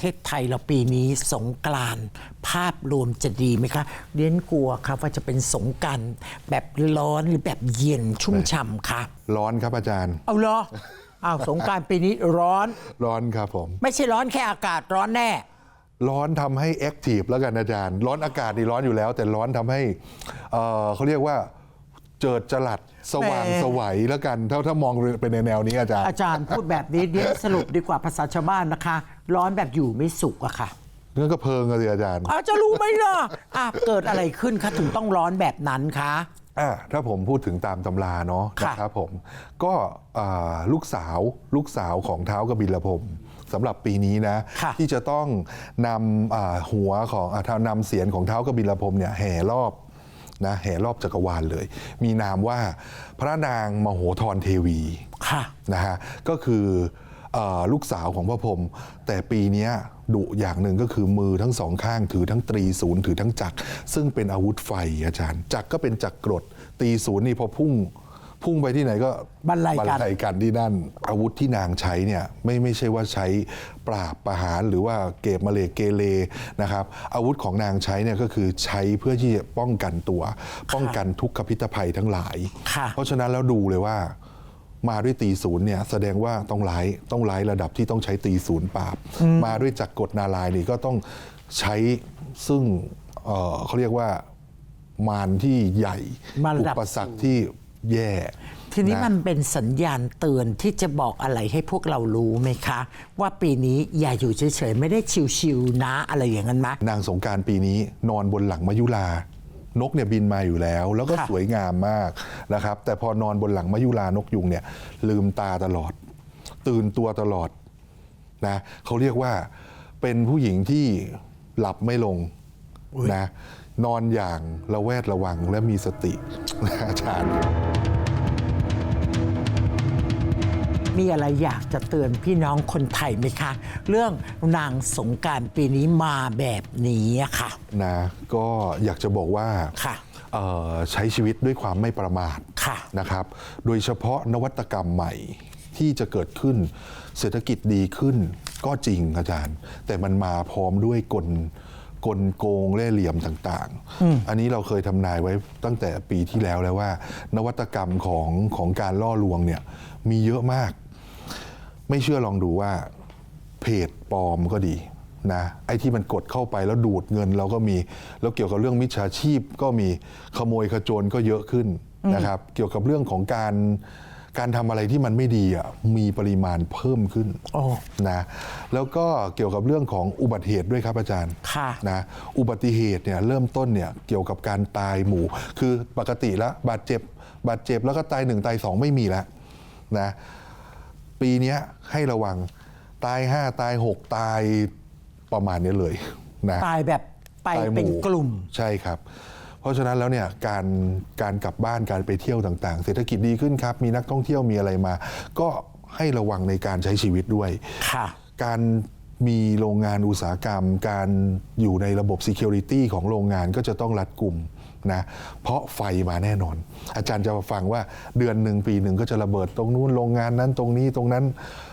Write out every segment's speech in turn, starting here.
เทศไทยเราปีนี้สงกรานต์ภาพรวมจะดีไหมคะเรียนกลัวครับว่าจะเป็นสงกรารแบบร้อนหรือแบบเย็นชุ่มฉ่ำค่ะร้อนครับอาจารย์ เอาเหรออ้าวสงกรารปีนี้ร้อน ร้อนครับผม ไม่ใช่ร้อนแค่อากาศร้อนแน่ ร้อนทำให้แอคทีฟแล้วกันอาจารย์ ร้อนอากาศนี่ร้อนอยู่แล้ว แต่ร้อนทำให้เอ่อเขาเรียกว่าเจิดจรัสสว่างแหม สวัยแล้วกัน ถ้าถ้ามองเป็นในแนวนี้อาจารย์ อาจารย์พูดแบบนี้เดี๋ยวสรุปดีกว่าภาษาชาวบ้านนะคะ ร้อนแบบอยู่ไม่สุขอะค่ะนั่นก็เพลิงอะสิอาจารย์อาจะรู้ไหมล่ะอะเกิดอะไรขึ้นคะถึงต้องร้อนแบบนั้นคะ อะถ้าผมพูดถึงตามตำราเนาะค่ะ นะครับผมก็อ่าลูกสาวลูกสาวของเท้าวกบิลพรหมสำหรับปีนี้นะ ค่ะที่จะต้องนำอ่าหัวของอ่านำเสียนของเท้าวกบิลพรหมเนี่ยแห่รอบนะแห่รอบจักรวาลเลย มีนามว่าพระนางมโหธรเทวี ค่ะ นะฮะก็คือเออ ลูกสาวของพระพรหมแต่ปีเนี้ยดุอย่างหนึ่งก็คือมือทั้งสองข้างถือทั้งตรีศูนย์ถือทั้งจักรซึ่งเป็นอาวุธไฟอาจารย์ จักรก็เป็นจักรกรดตรีศูนย์นี่พอพุ่งพุ่งไปที่ไหนก็บรรลัยกันยกันที่นั่น อาวุธที่นางใช้เนี่ยไม่ไม่ใช่ว่าใช้ปราบประหารหรือว่าเก็บมาเลเกเรนะครับ อาวุธของนางใช้เนี่ยก็คือใช้เพื่อที่จะป้องกันตัว ป้องกันทุกขพิษภัยทั้งหลายค่ะเพราะฉะนั้นแล้วดูเลยว่า มาด้วยตีศูนย์เนี่ยแสดงว่าต้องร้ายต้องร้ายระดับที่ต้องใช้ตีศูนย์ปราบ มาด้วยจักรกฎนารายณ์นี่ก็ต้องใช้ซึ่งเอ่อเขาเรียกว่ามารที่ใหญ่มาระดับอุปสรรคที่แย่ทีนี้ะ มันเป็นสัญญาณเตือนที่จะบอกอะไรให้พวกเรารู้ไหมคะ ว่าปีนี้อย่าอยู่เฉยๆ ไม่ได้ชิวๆนะอะไรอย่างนั้นไหม นางสงกรารปีนี้นอนบนหลังมายุลา นกเนี่ยบินมาอยู่แล้ว แล้วก็ค่ะสวยงามมากนะครับ แต่พอนอนบนหลังมายุลานกยุงเนี่ย ลืมตาตลอด ตื่นตัวตลอดนะเขาเรียกว่าเป็นผู้หญิงที่หลับไม่ลงนะนอนอย่างระแวดระวังและมีสตินะอาจารย์ มีอะไรอยากจะเตือนพี่น้องคนไทยไหมคะ เรื่องนางสงกรารปีนี้มาแบบนี้อะค่ะ นะก็อยากจะบอกว่าค่ะ เอ่อใช้ชีวิตด้วยความไม่ประมาทค่ะ นะครับ โดยเฉพาะนวัตกรรมใหม่ที่จะเกิดขึ้น เศรษฐกิจดีขึ้นก็จริงอาจารย์ แต่มันมาพร้อมด้วยกลกลโกงเล่ห์เหลี่ยมต่างๆ อันนี้เราเคยทำนายไว้ตั้งแต่ปีที่แล้วแล้วว่า นวัตกรรมของของการล่อลวงเนี่ยมีเยอะมาก ไม่เชื่อลองดูว่าเพจปลอมก็ดีนะไอ้ที่มันกดเข้าไปแล้วดูดเงินเราก็มี แล้วเกี่ยวกับเรื่องมิจฉาชีพก็มีขโมยขโจรก็เยอะขึ้นนะครับ เกี่ยวกับเรื่องของการการทำอะไรที่มันไม่ดีอะมีปริมาณเพิ่มขึ้นโอ้นะแล้วก็เกี่ยวกับเรื่องของอุบัติเหตุด้วยครับอาจารย์ค่ะนะอุบัติเหตุเนี่ยเริ่มต้นเนี่ยเกี่ยวกับการตายหมู่ คือปกติแล้วบาดเจ็บบาดเจ็บแล้วก็ตายหนึ่งตายสองไม่มีแล้วนะ ปีเนี้ยให้ระวังตาย 5 ตาย 6 ตายประมาณนี้เลยนะตายแบบไปตายหเป็นกลุ่มใช่ครับ เพราะฉะนั้นแล้วเนี่ยการการกลับบ้านการไปเที่ยวต่างๆ เศรษฐกิจดีขึ้นครับ มีนักท่องเที่ยวมีอะไรมา ก็ให้ระวังในการใช้ชีวิตด้วย ค่ะ การ มีโรงงานอุตสาหกรรม การอยู่ในระบบ Security ของโรงงานก็จะต้องรัดกลุ่มนะเพราะไฟมาแน่นอน อาจารย์จะมาฟังว่าเดือนหนึ่งปีหนึ่งก็จะระเบิดตรงนู้นโรงงานนั้นตรงนี้ตรงนั้น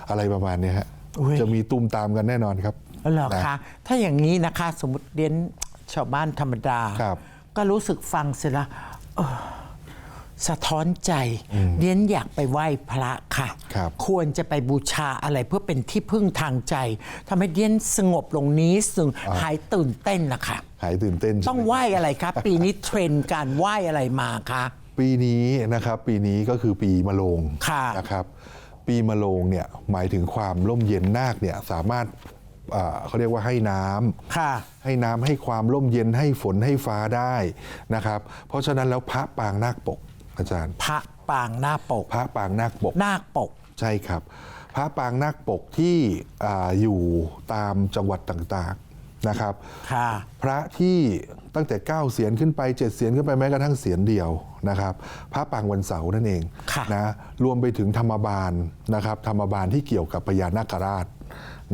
อะไรประมาณเนี้ยฮะอุ๊ยจะมีตุ้มตามกันแน่นอนครับเหรอนะคะถ้าอย่างนี้นะคะสมมติเรียนชาวบ้านธรรมดาครับก็รู้สึกฟังเสร็จแล้วเออ สะท้อนใจเรียนอยากไปไหว้พระค่ะครับควรจะไปบูชาอะไรเพื่อเป็นที่พึ่งทางใจทำให้เรียนสงบลงนี้สึงหายตื่นเต้นนะคะหายตื่นเต้นใช่ต้องไหมไหว้อะไรครับ ปีนี้เทรนด์การไหว้อะไรมาคะปีนี้นะครับปีนี้ก็คือปีมะโรงค่ะนะครับปีมะโรงเนี่ยหมายถึงความร่มเย็นนาคเนี่ยสามารถอ่าเขาเรียกว่าให้น้ำค่ะให้น้ำให้ความร่มเย็นให้ฝนให้ฟ้าได้นะครับ เพราะฉะนั้นแล้วพระปางนาคปก อาจารย์ พระปางหน้าปก พระปางนาคปก นาคปก ใช่ครับ พระปางนาคปกที่อาอยู่ตามจังหวัดต่างๆนะครับ ค่ะ พระที่ตั้งแต่ 9 เสียนขึ้นไป 7 เสียนขึ้นไปแม้กระทั่งเสียนเดียวนะครับ พระปางวันเสาร์นั่นเองค่ะนะรวมไปถึงธรรมบาลนะครับธรรมบาลที่เกี่ยวกับพญานาคราช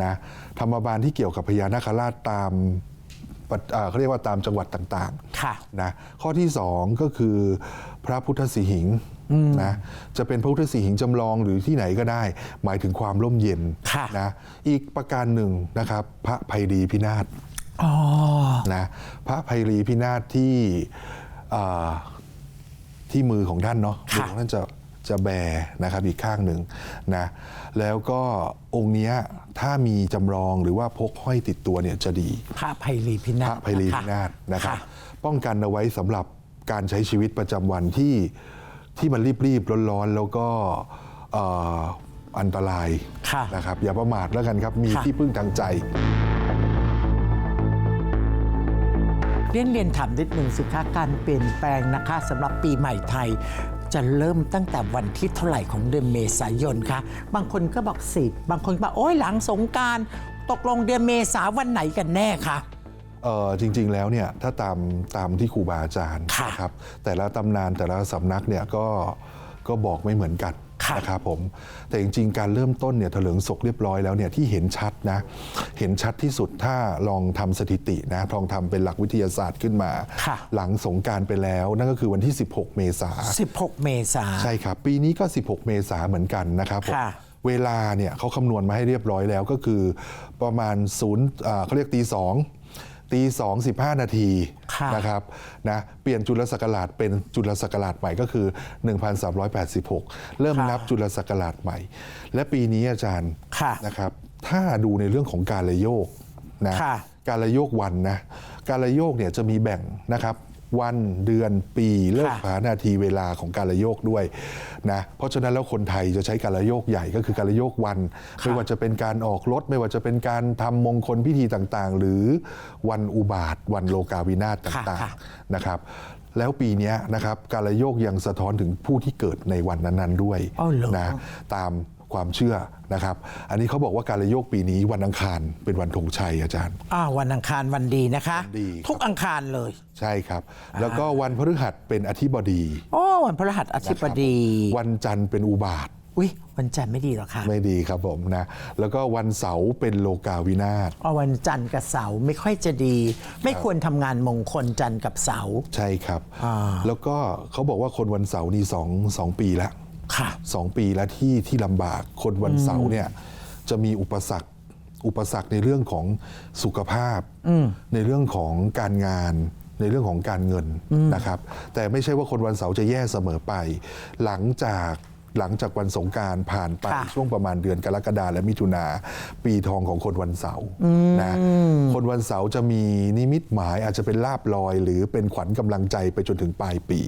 นะธรรมบาลที่เกี่ยวกับพญานาคราชตามปะ เอ่อเขาเรียกว่าตามจังหวัดต่างๆค่ะนะข้อที่สองก็คือพระพุทธสีหิงนะจะเป็นพระพุทธสีหิงจำลองหรือที่ไหนก็ได้ หมายถึงความร่มเย็นค่ะนะอีกประการหนึ่งนะครับพระภัยรีพินาศอ๋อนะพระภัยรีพินาศที่อ่าที่มือของท่านเนาะมือของท่านจะ จะแบนะครับอีกข้างหนึ่งนะแล้วก็องค์เนี้ยถ้ามีจำลองหรือว่าพกห้อยติดตัวเนี่ยจะดี พระไพรีพิพนาศระภัยรีพินาศนะครับค่ะป้องกันเอาไว้สำหรับการใช้ชีวิตประจำวันที่ที่มันรีบๆร้อนๆ แล้วก็เอ่ออันตรายค่ะนะครับ อย่าประมาทแล้วกันครับ มีค่ะที่พึ่งทางใจเรียนเรียนถามนิดหนึ่งสิคะการเปลี่ยนแปลงนะคะสำหรับปีใหม่ไทย จะเริ่มตั้งแต่วันที่เท่าไหร่ของเดือนเมษายนคะ บางคนก็บอกสิบบางคนก็บอกโอ้ยหลังสงกรารตกลงเดือนเมษาวันไหนกันแน่คะเอ่อจริงๆแล้วเนี่ยถ้าตามตามที่ครูบาอาจารย์ค่ะนะครับแต่ละตำนานแต่ละสำนักเนี่ยก็ก็บอกไม่เหมือนกันค่ะ นะครับผมแต่จริงๆ การเริ่มต้นเนี่ยเถลิงศกเรียบร้อยแล้วเนี่ยที่เห็นชัดนะเห็นชัดที่สุดถ้าลองทำสถิตินะลองทำเป็นหลักวิทยาศาสตร์ขึ้นมาค่ะหลังสงกรารไปแล้ว นั่นก็คือวันที่ 16 เมษา16 เมษาใช่ครับ ปีนี้ก็ 16 เมษาเหมือนกันนะครับผมค่ะเวลาเนี่ยเขาคำนวณมาให้เรียบร้อยแล้วก็คือประมาณศูนย์อ่าเขาเรียกตีสอง ตีสองสิบห้านาทีค่ะนะครับนะเปลี่ยนจุลศักราชเป็นจุลศักราชใหม่ก็คือ 1386 เริ่มนับจุลศักราชใหม่ และปีนี้อาจารย์ค่ะนะครับถ้าดูในเรื่องของการระโยกนะค่ะการระโยกวันนะการระโยกเนี่ยจะมีแบ่งนะครับ วันเดือนปีเลิกค่ะผานาทีเวลาของการระโยกด้วยนะเพราะฉะนั้นแล้วคนไทยจะใช้การระโยกใหญ่ก็คือการระโยกวัน ไม่ว่าจะเป็นการออกรถ ไม่ว่าจะเป็นการทำมงคลพิธีต่างๆ หรือวันอุบาท วันโลกาวินาศต่างค่ะๆนะครับแล้วปีเนี้ยนะครับการระโยกยังสะท้อนถึงผู้ที่เกิดในวันนั้น ๆ ด้วยอ้าวเหรอนะตาม ความเชื่อนะครับ อันนี้เขาบอกว่าการระโยกปีนี้วันอังคารเป็นวันธงชัยอาจารย์อ่าวันอังคารวันดีนะคะวันดีครับทุกอังคารเลย ใช่ครับ แล้วก็วันพฤหัสเป็นอธิบดีโอ้วันพฤหัสอธิบดี วันจันทร์เป็นอุบาทอุ้ยวันจันทร์ไม่ดีหรอคะไม่ดีครับผมนะ แล้วก็วันเสาร์เป็นโลกาวินาศอ๋อวันจันทร์กับเสาร์ไม่ค่อยจะดี ไม่ควรทำงานมงคลจันทร์กับเสาร์ใช่ครับอ่าแล้วก็เขาบอกว่าคนวันเสาร์นี่สองสองปีละค่ะ สองปีแล้วที่ที่ลำบากคนวันเสาร์เนี่ยจะมีอุปสรรคอุปสรรคในเรื่องของสุขภาพ ในเรื่องของการงาน ในเรื่องของการเงินนะครับ แต่ไม่ใช่ว่าคนวันเสาร์จะแย่เสมอไป หลังจากหลังจากวันสงกรารผ่านไปค่ะช่วงประมาณเดือนกรกฎาและมิถุนาปีทองของคนวันเสาร์นะคนวันเสาร์จะมีนิมิตหมายอาจจะเป็นลาบลอย หรือเป็นขวัญกำลังใจไปจนถึงปลายปี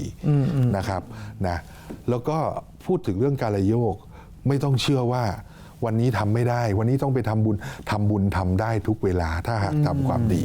นะครับนะแล้วก็ พูดถึงเรื่องการโยก ไม่ต้องเชื่อว่าวันนี้ทำไม่ได้ วันนี้ต้องไปทำบุญทำบุญทำได้ทุกเวลาถ้าหากทำความดี